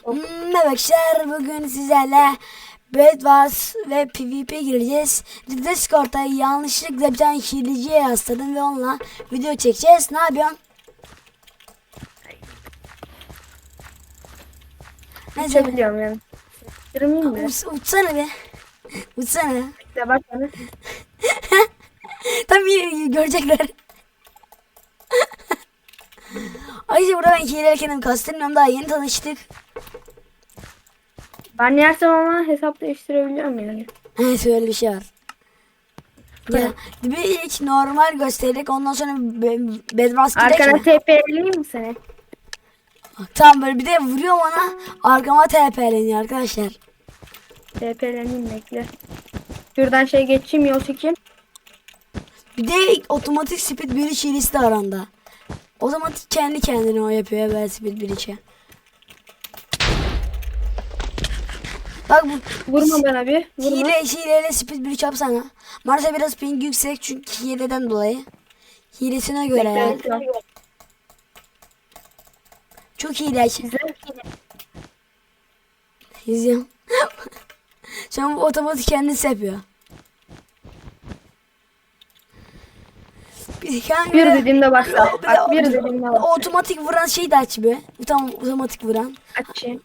Hmm, Arkadaşlar bugün sizlerle Bed Wars ve PvP gireceğiz. Discord'da yanlışlıkla bir tane hileciye rastladım ve onunla video çekeceğiz. Ne yapıyorsun? Neyse Uçabiliyorum yani. Kırmayayım mı? uç, uçsana be. Uçsana. İşte bak bana. Tam görecekler. Ayrıca burada ben hileleri kendim kastırmıyorum daha yeni tanıştık. Ben yersem ama hesap değiştirebiliyorum yani. Evet öyle bir şey var. Ya, bir ilk normal göstererek ondan sonra be- bedbask Arkana? TP'leyeyim mi seni? Tamam böyle bir de vuruyor bana arkama TP'leniyor arkadaşlar. TP'leneyim bekle. Şuradan şey geçeyim yol çekeyim. Bir de otomatik speed bir hilesi de aranda. Otomatik kendi kendine o yapıyor ben speed bir içe. Bak bu Vurma bana bir. Vurma. hile hileyle speed bir yapsana. Maalesef biraz ping yüksek çünkü hileden dolayı. Hilesine göre yani. Çok hile. Güzel. İzliyorum. Şu an bu otomatik kendisi yapıyor. Bir, kanka, Bir dediğimde başla. bir bir dediğimde başla. otomatik vuran şeyi de aç be. Tam otomatik vuran. Açayım.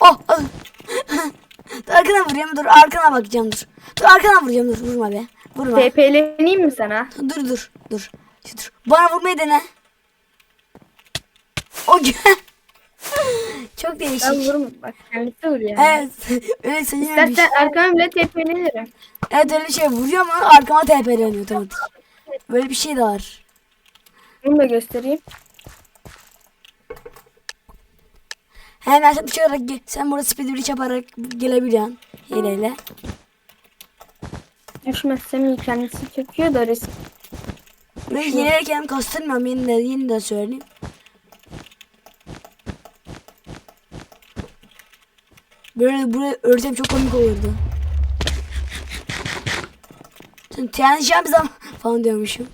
Oh! ah. dur arkana vurayım dur arkana bakacağım dur. Dur arkana vuracağım dur vurma be. Vurma. TP'leneyim mi sana? Dur dur dur. Dur. Bana vurmayı dene. O Çok Ben değişik. vurma. Bak kendisi vuruyor. Evet. Öyle sanıyorum. bir şey. İstersen arkama bile TP'lenirim. Evet öyle şey vuruyor ama arkama TP'leniyor otomatik. Böyle bir şey de var. Bunu da göstereyim. Hemen sen uçarak ge- sen burada speed bridge yaparak gelebiliyorsun hileyle. Düşmezsem iyi kendisi çekiyor da risk. Ve hileyle kendim kastırmıyorum yine de, yine de söyleyeyim. Böyle buraya örsem çok komik olurdu. Sen TNG bir zaman falan diyormuşum.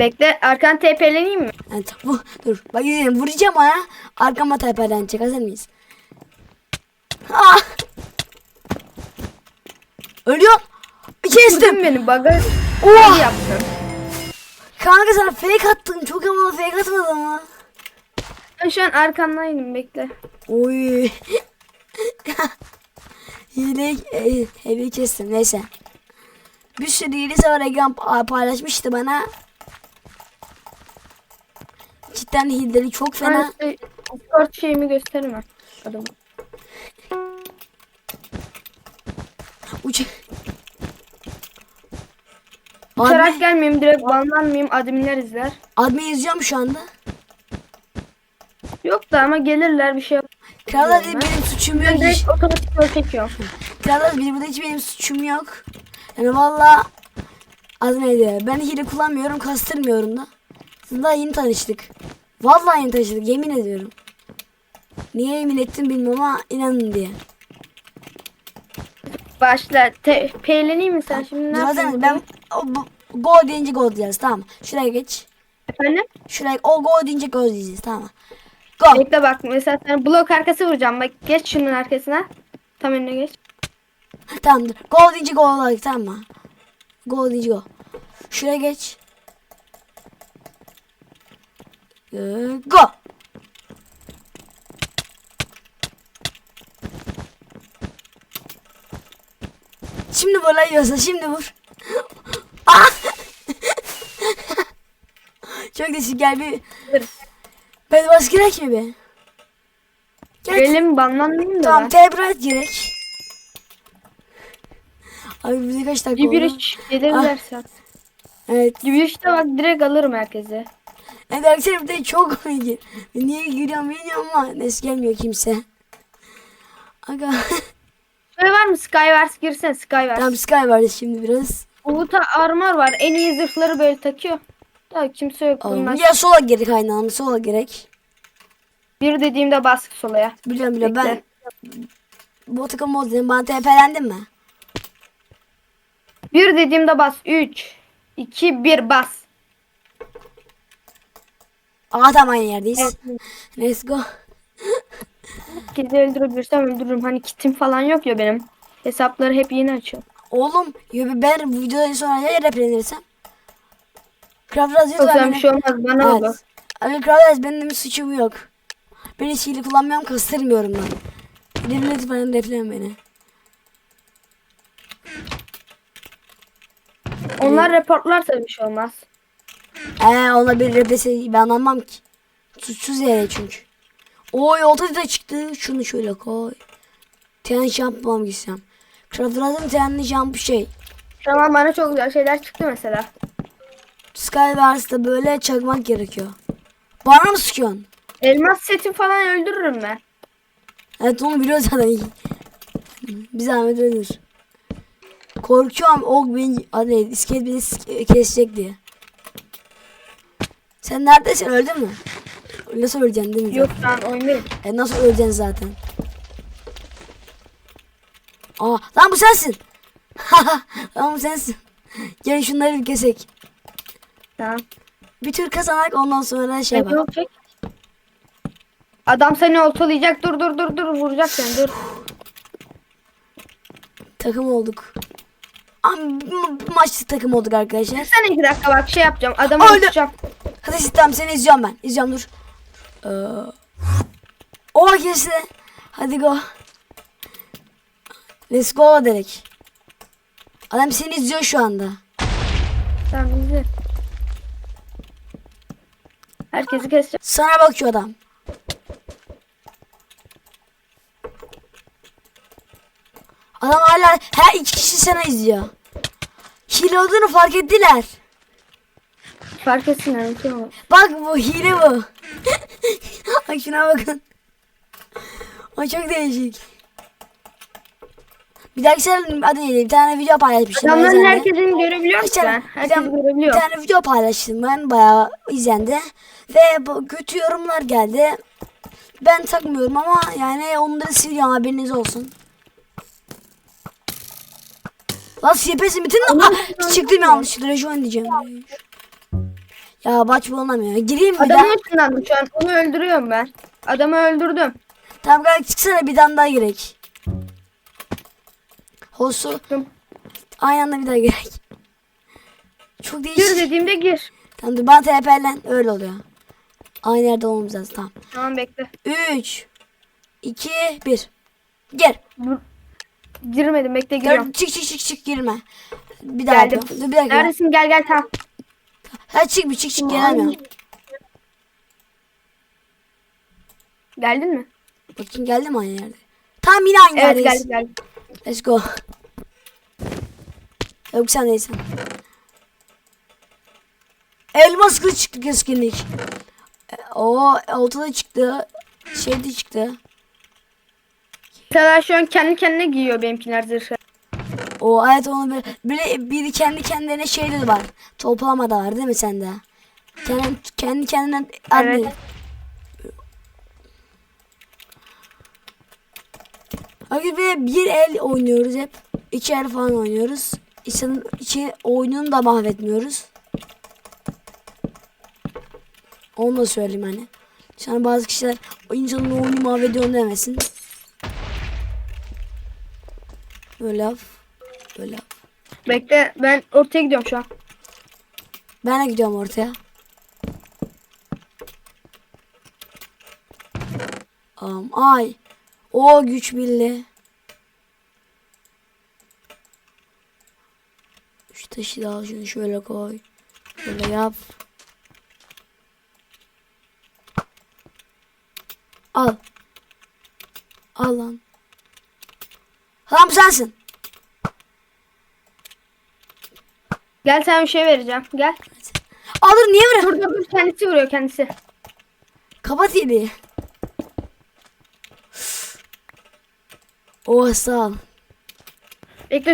Bekle arkan TP'leneyim mi? Evet, bu, dur. Bak. Vuracağım ona. Arkama tepelenecek. Hazır mıyız? Ah! Ölüyor. Kestim. Vurdun beni baga Oha! iyi yaptın. Kanka sana fake attım. Çok havalı fake atmadım mı? Ben şu an arkandayım bekle. Oy. Hile, e, hile kestim. Neyse. Bir sürü hile pa- paylaşmıştı bana. Cidden hileleri çok fena. Ben Discord şeyimi gösterme. Adamı. Uç. Uçarak gelmeyeyim direkt banlanmayayım adminler izler. admin yazıyorum şu anda. Yok da ama gelirler bir şey yap. Krallar Ben- benim suçum Ben yok. direkt otomatik yol çekiyorum. Krallar benim burada hiç benim suçum yok. Yani valla adı neydi? Ben hile kullanmıyorum, kastırmıyorum da. Siz daha yeni tanıştık. Vallahi yeni tanıştık, yemin ediyorum. Niye yemin ettim bilmiyorum ama inanın diye. Başla. TP'leneyim mi sen şimdi ne Zaten yapıyorsun? ben o, bu- go deyince go diyeceğiz tamam. Şuraya geç. Efendim? Şuraya o go deyince go diyeceğiz tamam. Go. Bekle bak mesela sana blok arkası vuracağım. Bak geç şunun arkasına. Tam önüne geç. Tamamdır. Go deyince go olarak tamam mı? Go deyince go. Şuraya geç. Ee, Go. Şimdi vur yiyorsa şimdi vur. Ah! Çok değişik gel bir. Dur. Ben baskı gerek mi be? Gel. Gelim banlanmayayım da Tamam tebrik gerek. Abi bize kaç dakika oldu? üç gelirlerse. Evet. Bir bir üçte bak direkt alırım herkese. Evet arkadaşlar bir de çok komik. Niye gülüyorum bilmiyorum ama neyse gelmiyor kimse. Aga. Şey var mı Skywars girsen Skywars. tamam Sky vardı şimdi biraz. Umut'a armor var. En iyi zırhları böyle takıyor. Daha kimse yok bunlar. Ya sola gerek aynı anda sola gerek. Bir dediğimde baskı solaya. Biliyorum biliyorum ben bu takım mod dedim bana TP'lendin mi? Bir dediğimde bas. 3, 2, 1 bas. Tamam aynı yerdeyiz. Evet. Let's go. Herkesi öldürebilirsem öldürürüm. Hani kitim falan yok ya benim. Hesapları hep yeni açıyorum. Oğlum ya ben bu videodan sonra ya replenirsem. Craft Raz Yok sen bir şey olmaz bana olur. Evet. Abi Craft Raz benim suçum yok. Ben hiç hile kullanmıyorum kastırmıyorum ben. Lütfen lütfen replen beni. Onlar reportlarsa bir şey olmaz. Eee ona bir replese ben anlamam ki. Suçsuz yere çünkü. Oy olta da çıktı. Şunu şöyle koy. Ten mı gitsem? Craft Raz'ın ten jump şey. Tamam bana çok güzel şeyler çıktı mesela. Skywars'ta böyle çakmak gerekiyor. Bana mı sıkıyorsun? Elmas seti falan öldürürüm ben. Evet onu biliyoruz zaten. Bir zahmet ölür. Korkuyorum o beni hadi iskelet beni kesecek diye. Sen neredesin öldün mü? Nasıl öleceksin değil mi? Yok ben oyundayım. E nasıl öleceksin zaten? Aa lan bu sensin. lan bu sensin. Gel şunları bir kesek. Tamam. Bir tür kazanak ondan sonra şey yapalım. olacak? Adam seni oltalayacak. Dur dur dur dur vuracak seni dur. Takım olduk. Ama bu maçta takım olduk arkadaşlar. Sen iki dakika bak şey yapacağım. Adamı Öldü. tutacağım. Hadi tamam seni izliyorum ben. İzliyorum dur. Ee, o geçti. Hadi go. Let's go direkt. Adam seni izliyor şu anda. Tamam izle. Herkesi keseceğim. Sana bakıyor adam. Adam hala her iki kişi sana izliyor. Hile olduğunu fark ettiler. Fark etsin yani. bir şey olmaz. Bak bu hile bu. Bak şuna bakın. O çok değişik. Bir dahaki sen adı neydi? Bir tane video paylaşmıştım. Adamların izlendi. herkesini görebiliyor musun ben? bir, tane, bir görebiliyor. tane video paylaştım ben bayağı izlendi ve bu kötü yorumlar geldi. Ben takmıyorum ama yani onları siliyorum haberiniz olsun. Lan mi? Ah, Çıktım yanlışlıkla rejon diyeceğim. Ya baş bulamıyor. Gireyim daha. Adamın içinden şu an. Onu öldürüyorum ben. Adamı öldürdüm. Tamam gel çıksana bir tane daha gerek. Hosu Çıktım. aynı anda bir daha gerek. Çok Gir değişik. dediğimde gir. Tamam dur ben TP'len öyle oluyor. Aynı yerde olmamız lazım tamam. Tamam bekle. 3 2 1 Gel. Dur. Girmedim bekle giriyorum. Dur, çık çık çık çık girme. Bir daha Geldim. yapıyorum. Dur bir dakika. Neredesin gel gel tamam. Ha çık bir çık çık gelemiyorum. Geldin mi? Bakayım geldi mi aynı yerde? Tam yine aynı Evet yerdeyiz. geldi geldi. Let's go. Yok sen değilsin. Elmas kılıç çıktı keskinlik. E, O ortada çıktı. Şeyde çıktı. Mesela şu an kendi kendine giyiyor benimkiler zırhı. O evet onu bir, biri, biri kendi kendine şey de var. Toplama da var değil mi sende? Kendi, kendi kendine Evet. bir, bir el oynuyoruz hep. İki el falan oynuyoruz. İnsanın içi oyununu da mahvetmiyoruz. Onu da söyleyeyim hani. Sonra bazı kişiler o insanın oyunu mahvediyor demesin. Böyle yap. Bekle ben ortaya gidiyorum şu an. Ben de gidiyorum ortaya. Um, ay. O güç birliği. Şu taşı da al şunu şöyle koy. Şöyle yap. Al. Al lan. Bu sensin. Gel sana bir şey vereceğim. Gel. Alır niye vuruyorsun? Dur dur dur kendisi vuruyor kendisi. Kapat yedi. Oh sağ ol.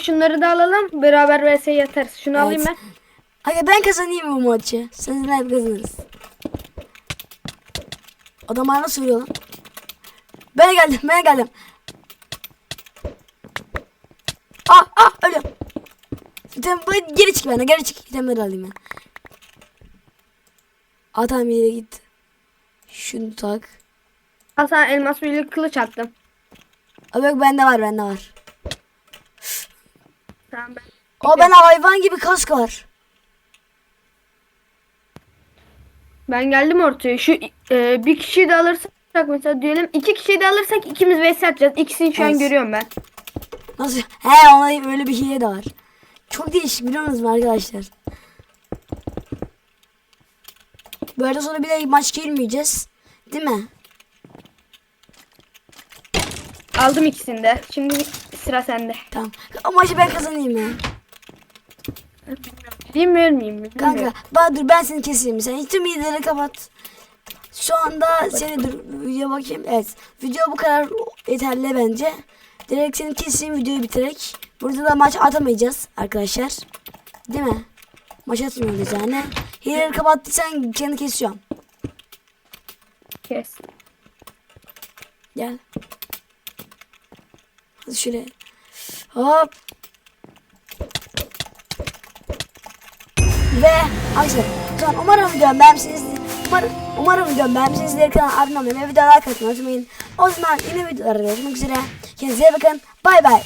Şunları da alalım. Beraber vs yatarız. Şunu Evet. alayım ben. Aga ben kazanayım bu maçı. Hep kazanırız. Adam bana nasıl vuruyor lan? Ben geldim ben geldim. Ah ah ölüyorum. Tamam geri çık bana geri çık. İtemleri alayım ben. Tamam yere gitti. Şunu tak. Al sana elmas büyülü kılıç attım. Abi yok bende var bende var. Tamam ben. O ben hayvan gibi kask var. Ben geldim ortaya. Şu e, bir kişiyi de alırsak mesela diyelim iki kişiyi de alırsak ikimiz vs atacağız. İkisini şu an görüyorum ben. Nasıl? He ona öyle bir hile de var. Çok değişik biliyor musunuz arkadaşlar? Böyle sonra bir de maç girmeyeceğiz. Değil mi? Aldım ikisini de. Şimdi sıra sende. Tamam. Ama maçı ben kazanayım ya. Değil mi ölmeyeyim mi? Kanka Bilmiyorum. bak dur ben seni keseyim. Sen tüm hileleri kapat. Şu anda seni dur video bakayım. Evet. Video bu kadar yeterli bence. Direkt seni keseyim videoyu bitirerek. Burada da maç atamayacağız arkadaşlar. Değil mi? Maç atmıyoruz yani. Hileleri kapattıysan seni kesiyorum. Kes. Gel. Hadi şöyle. Hop. Ve arkadaşlar tamam, umarım videomu beğenmişsinizdir. Umarım, umarım videomu beğenmişsinizdir. Kanala abone olmayı ve videoya like atmayı unutmayın. O zaman yeni videolarda görüşmek üzere. Kendinize bakın. Bay bay.